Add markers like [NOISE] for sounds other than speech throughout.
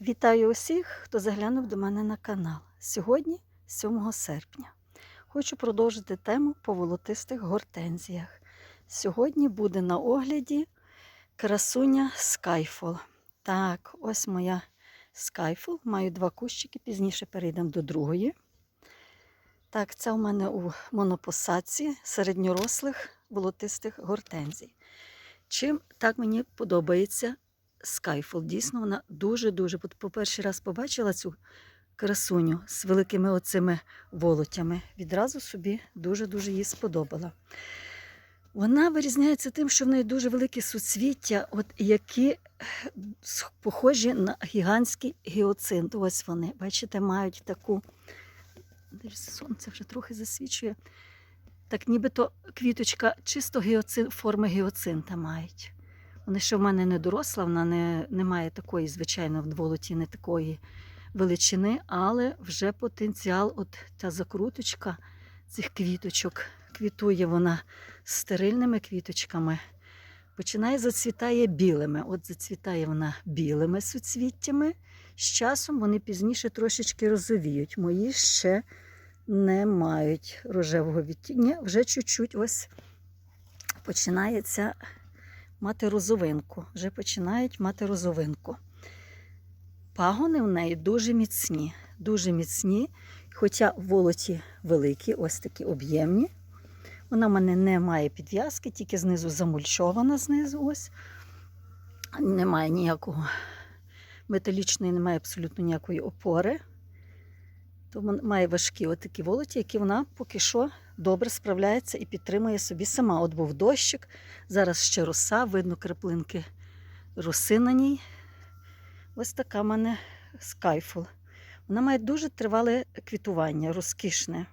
Вітаю усіх, хто заглянув до мене на канал. Сьогодні, 7 серпня, хочу продовжити тему по волотистих гортензіях. Сьогодні буде на огляді красуня Skyfall. Так, ось моя Skyfall. Маю два кущики, пізніше перейдемо до другої. Так, це у мене у монопосадці середньорослих волотистих гортензій. Чим так мені подобається Skyfall. Дійсно, вона дуже-дуже. По перший раз побачила цю красуню з великими оцими волотями. Відразу собі дуже-дуже їй сподобала. Вона вирізняється тим, що в неї дуже великі суцвіття, от які е, похожі на гігантський гіоцинт. Ось вони, бачите, мають таку. Сонце вже трохи засвічує. Так нібито квіточка чисто гіоцин, форми гіоцинта мають. Вона ще в мене не доросла, вона не, не має такої, звичайно, в волоті не такої величини, але вже потенціал, от ця закруточка цих квіточок, квітує вона стерильними квіточками, починає зацвітає білими. От зацвітає вона білими суцвіттями. З часом вони пізніше трошечки розовіють. Мої ще не мають рожевого відтіння, вже чуть-чуть ось починається мати розовинку. Вже починають мати розовинку. Пагони в неї дуже міцні, дуже міцні, хоча волоті великі, ось такі об'ємні. Вона в мене не має підв'язки, тільки знизу замульчована знизу. ось. Немає ніякого металічної, немає абсолютно ніякої опори. Тому має важкі отакі волоті, які вона поки що добре справляється і підтримує собі сама. От був дощик, зараз ще роса, видно краплинки роси на ній. Ось така в мене скайфул. Вона має дуже тривале квітування, розкішне.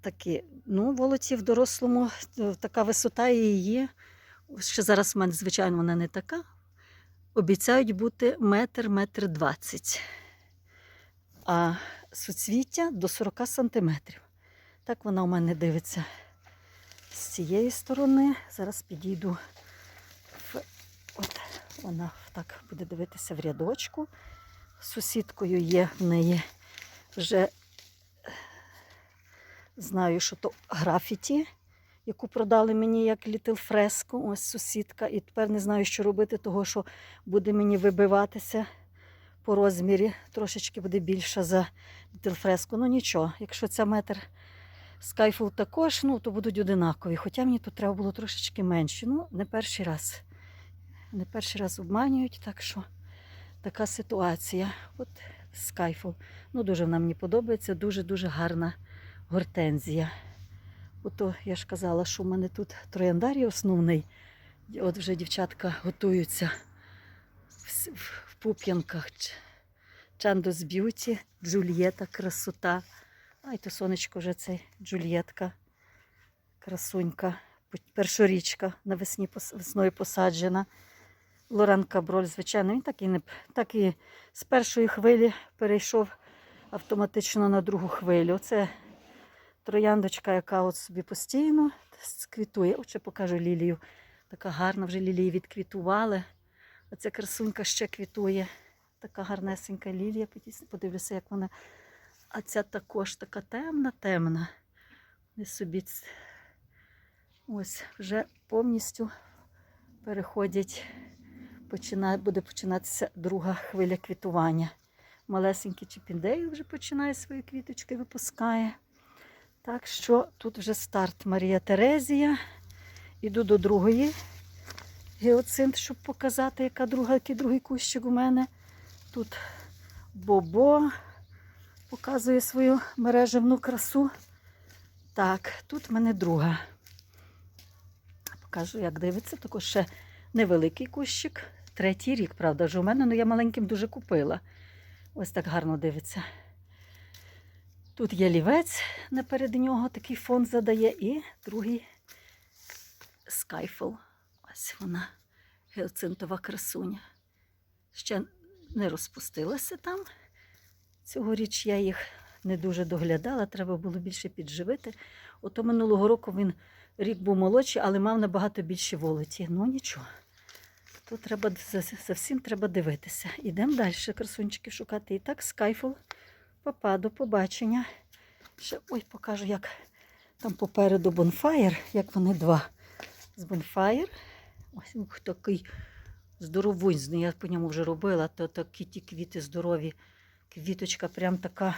Такі, ну, волоті в дорослому, е, така висота її. Ще зараз в мене, звичайно, вона не така. Обіцяють бути метр, метр двадцять. А суцвіття до 40 сантиметрів. Так вона у мене дивиться з цієї сторони. Зараз підійду. В... От вона так буде дивитися в рядочку. Сусідкою є в неї вже знаю, що то графіті, яку продали мені як Little Fresco. Ось сусідка. І тепер не знаю, що робити, того що буде мені вибиватися по розмірі. Трошечки буде більша за Little Fresco. Ну нічого, якщо це метр Skyfall також, ну, то будуть одинакові. Хоча мені тут треба було трошечки менше. Ну, не перший раз. Не перший раз обманюють, так що така ситуація. От Skyfall. Ну, дуже вона мені подобається, дуже-дуже гарна гортензія. Ото я ж казала, що в мене тут трояндарій основний. От вже дівчатка готуються в, в, пуп'янках. Чандос Б'юті, Джульєта, красота. Ай, то сонечко вже цей Джульєтка, красунька, першорічка навесні весною посаджена. Лоран Каброль, звичайно, він так і, не, так і з першої хвилі перейшов автоматично на другу хвилю. Це трояндочка, яка от собі постійно квітує. От ще покажу лілію. Така гарна, вже лілії відквітували. Оця красунька ще квітує. Така гарнесенька лілія. Подивлюся, як вона. А ця також така темна, темна. Не собі ось вже повністю переходять, починає, буде починатися друга хвиля квітування. Малесенький чіпіндеї вже починає свої квіточки випускає. Так що тут вже старт Марія Терезія. Іду до другої геоцинт, щоб показати, яка друга, який другий кущик у мене. Тут Бобо показує свою мережевну красу. Так, тут в мене друга. Покажу, як дивиться. Також ще невеликий кущик. Третій рік, правда, вже у мене, але я маленьким дуже купила. Ось так гарно дивиться. Тут є лівець наперед нього, такий фон задає, і другий скайфл. Ось вона, геоцинтова красуня. Ще не розпустилася там. Цьогоріч я їх не дуже доглядала, треба було більше підживити. Ото минулого року він рік був молодший, але мав набагато більше волоті. Ну нічого. Тут треба за, за всім треба дивитися. Ідемо далі, красунчиків шукати. І так, скайфул. Папа, до побачення. Ще ой, покажу, як там попереду бонфаєр, як вони два. З бонфаєр. Ось ух, такий здоровунзний. Я по ньому вже робила, то такі ті квіти здорові. Квіточка прям така,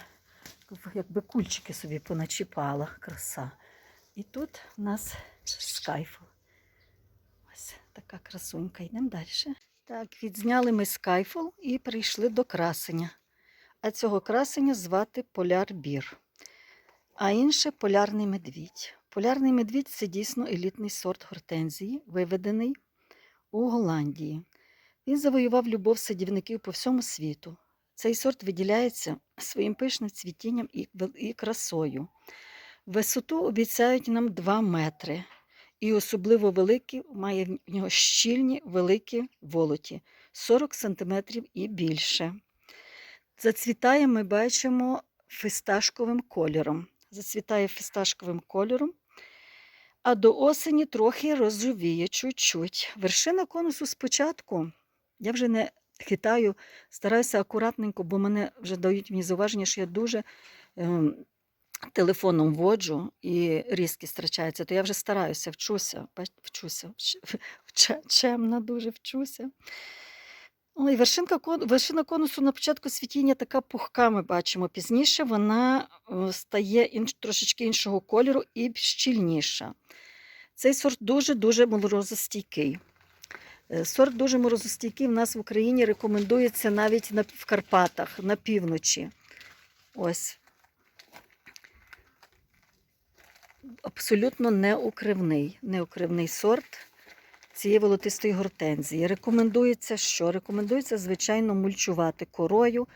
якби кульчики собі поначіпала. Краса. І тут у нас скайфул. Ось така красунька. Йдемо далі. Так, відзняли ми скайфул і прийшли до красення. А цього красення звати Поляр Бір. А інше полярний медвідь. Полярний медвідь це дійсно елітний сорт гортензії, виведений у Голландії. Він завоював любов садівників по всьому світу. Цей сорт виділяється своїм пишним цвітінням і, красою. Висоту обіцяють нам 2 метри. І особливо великі має в нього щільні великі волоті 40 см і більше. Зацвітає, ми бачимо фісташковим кольором. Зацвітає фісташковим кольором, а до осені трохи розжовіє чуть-чуть. Вершина конусу спочатку, я вже не хитаю, стараюся акуратненько, бо мене вже дають мені зауваження, що я дуже ем, телефоном вводжу і різкість втрачається, то я вже стараюся, вчуся, вчуся, [LAUGHS] чемна дуже вчуся. Ой, вершинка, вершина конусу на початку світіння така пухка, ми бачимо. Пізніше вона е, стає інш, трошечки іншого кольору і щільніша. Цей сорт дуже-дуже морозостійкий. Сорт дуже морозостійкий в нас в Україні рекомендується навіть на, в Карпатах, на півночі. Ось. Абсолютно неукривний, неукривний сорт цієї волотистої гортензії. Рекомендується що? Рекомендується, звичайно, мульчувати корою.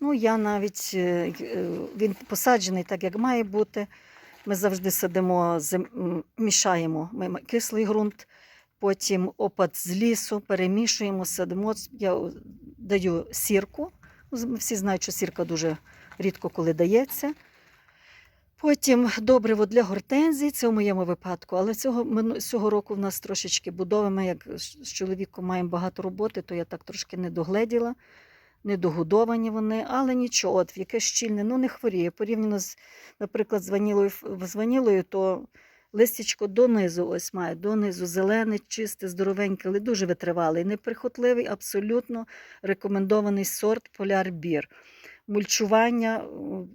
Ну, я навіть е, е, він посаджений так, як має бути. Ми завжди садимо, мішаємо ми кислий ґрунт, потім опад з лісу, перемішуємо, садимо. Я даю сірку. Всі знають, що сірка дуже рідко коли дається. Потім добриво для гортензій, це в моєму випадку, але цього, цього року в нас трошечки будови. Ми як з чоловіком маємо багато роботи, то я так трошки не догледіла, недогодовані вони, але нічого, от яке щільне, ну не хворіє. Порівняно з, наприклад, з ванілою, з ванілою, то листячко донизу ось має, донизу зелене, чисте, здоровеньке, але дуже витривалий, неприхотливий, абсолютно рекомендований сорт Поляр Бір мульчування,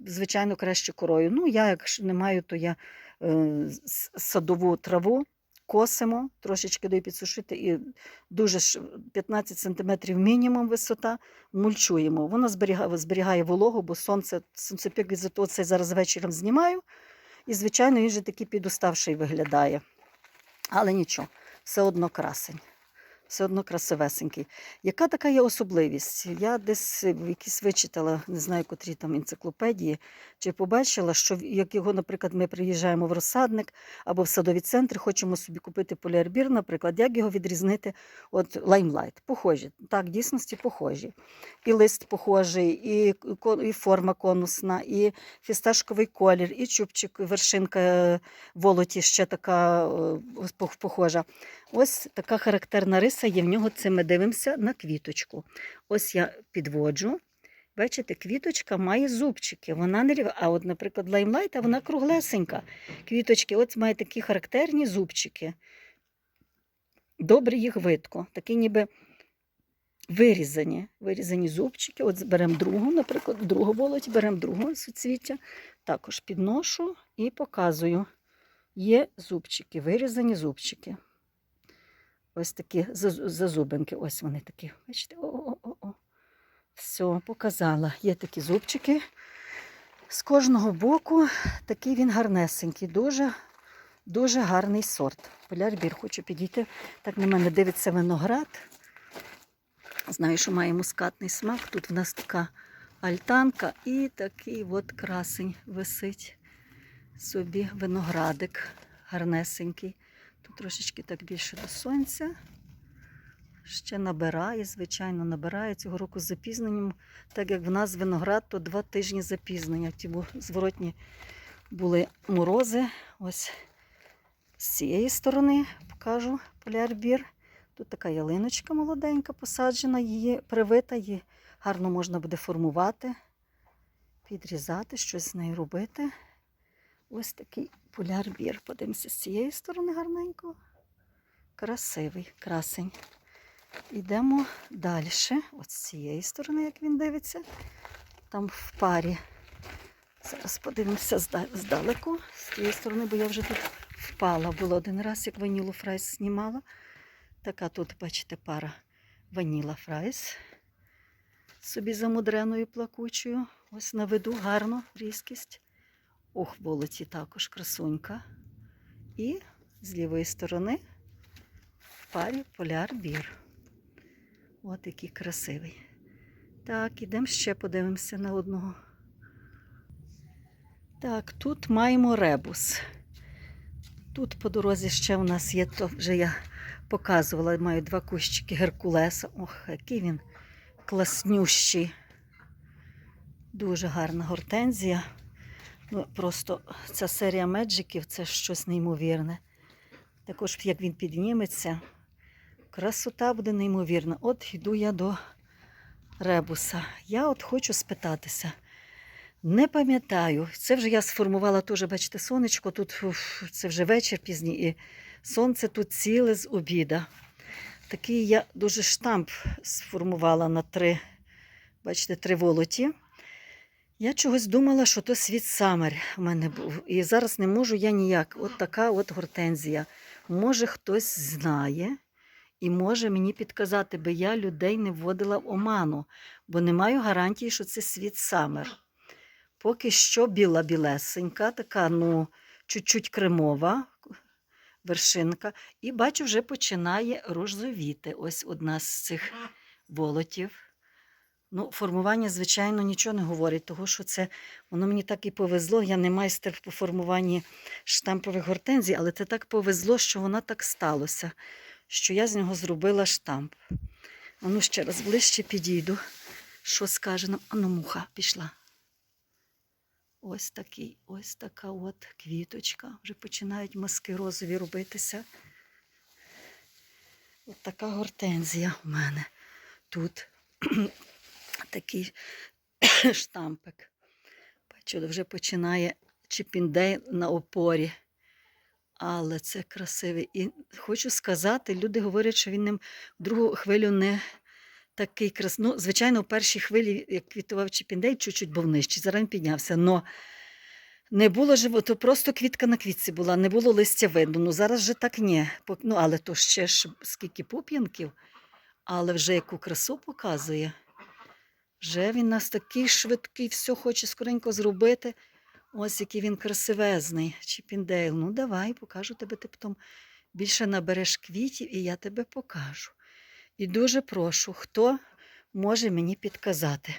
звичайно, краще корою. Ну, я, якщо не маю, то я е, садову траву косимо, трошечки даю підсушити, і дуже 15 см мінімум висота, мульчуємо. Воно зберігає, зберігає вологу, бо сонце, сонцепік від того це зараз вечором знімаю. І, звичайно, він же такий підуставший виглядає. Але нічого, все одно красень. Все одно красивесенький. Яка така є особливість? Я десь в якійсь вичитала, не знаю, котрі там енциклопедії, чи побачила, що як його, наприклад, ми приїжджаємо в розсадник або в садовий центр, хочемо собі купити поліарбір, наприклад, як його відрізнити от лаймлайт? Похожі. Так, в дійсності похожі. І лист похожий, і, і форма конусна, і фісташковий колір, і чубчик, вершинка е, волоті ще така е, похожа. Ось така характерна риса є в нього. Це ми дивимося на квіточку. Ось я підводжу. Бачите, квіточка має зубчики. Вона не рів... А от, наприклад, лаймлайта, вона круглесенька. Квіточки, от має такі характерні зубчики. Добре їх видко. Такі ніби вирізані. Вирізані зубчики. От беремо другу, наприклад, другу волоті, беремо другу суцвіття. Також підношу і показую. Є зубчики, вирізані зубчики. Ось такі заз- зазубинки. Ось вони такі. Бачите? О-о-о. Все, показала. Є такі зубчики. З кожного боку такий він гарнесенький. Дуже, дуже гарний сорт. Полярбір хочу підійти. Так на мене дивиться виноград. Знаю, що має мускатний смак. Тут в нас така альтанка і такий от красень висить собі виноградик гарнесенький. Трошечки так більше до сонця. Ще набирає, звичайно, набирає цього року з запізненням. Так як в нас виноград, то два тижні запізнення. Ті зворотні були морози. Ось з цієї сторони покажу полярбір. Тут така ялиночка молоденька посаджена, її привита, її гарно можна буде формувати, підрізати, щось з нею робити. Ось такий полярбір. Подивимося з цієї сторони гарненько. Красивий, красень. Йдемо далі. От з цієї сторони, як він дивиться. Там в парі. Зараз подивимося здалеку, з цієї сторони, бо я вже тут впала. Було один раз, як ванілу фрайс знімала. Така тут, бачите, пара ваніла фрайс. Собі замудреною плакучою. Ось наведу гарно різкість. Ох, болоті також красунька. І з лівої сторони в парі поляр бір. От який красивий. Так, ідемо ще подивимося на одного. Так, тут маємо ребус. Тут по дорозі ще у нас є, то вже я показувала, маю два кущики геркулеса. Ох, який він класнющий. Дуже гарна гортензія. Ну, просто ця серія меджиків це щось неймовірне. Також як він підніметься, красота буде неймовірна. От йду я до ребуса. Я от хочу спитатися. Не пам'ятаю, це вже я сформувала теж, бачите, сонечко. Тут це вже вечір пізній, і сонце тут ціле з обіда. Такий я дуже штамп сформувала на три, бачите, три волоті. Я чогось думала, що то світ Самер в мене був. І зараз не можу я ніяк. От така от гортензія. Може, хтось знає і може мені підказати, бо я людей не вводила в оману, бо не маю гарантії, що це світ Самер. Поки що біла білесенька, така, ну, чуть-чуть кремова вершинка. І бачу, вже починає розовіти. Ось одна з цих волотів. Ну, формування, звичайно, нічого не говорить, того що це воно мені так і повезло. Я не майстер по формуванні штампових гортензій, але це так повезло, що воно так сталося, що я з нього зробила штамп. А ну ще раз ближче підійду. Що скаже нам? Ану, муха пішла. Ось такий, ось така от квіточка. Вже починають маски розові робитися. От така гортензія у мене тут. Такий [COUGHS] штампик. Бачу, вже починає чіпіндей на опорі. Але це красивий. І хочу сказати, люди говорять, що він в другу хвилю не такий крас... Ну, звичайно, в першій хвилі, як квітував чіпіндей, чуть-чуть був нижчий, зараз він піднявся. Но не було живо, то просто квітка на квітці була, не було листя видно. Ну зараз же так ні. Ну, але то ще ж скільки пуп'янків, але вже яку красу показує. Вже він нас такий швидкий, все хоче скоренько зробити. Ось який він красивезний. Чіпіндейл. Ну, давай, покажу тебе ти потім більше набереш квітів, і я тебе покажу. І дуже прошу, хто може мені підказати.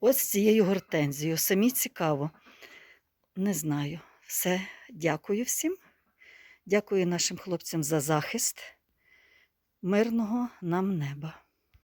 Ось цією гортензією. Самі цікаво. Не знаю. Все, дякую всім. Дякую нашим хлопцям за захист. Мирного нам неба.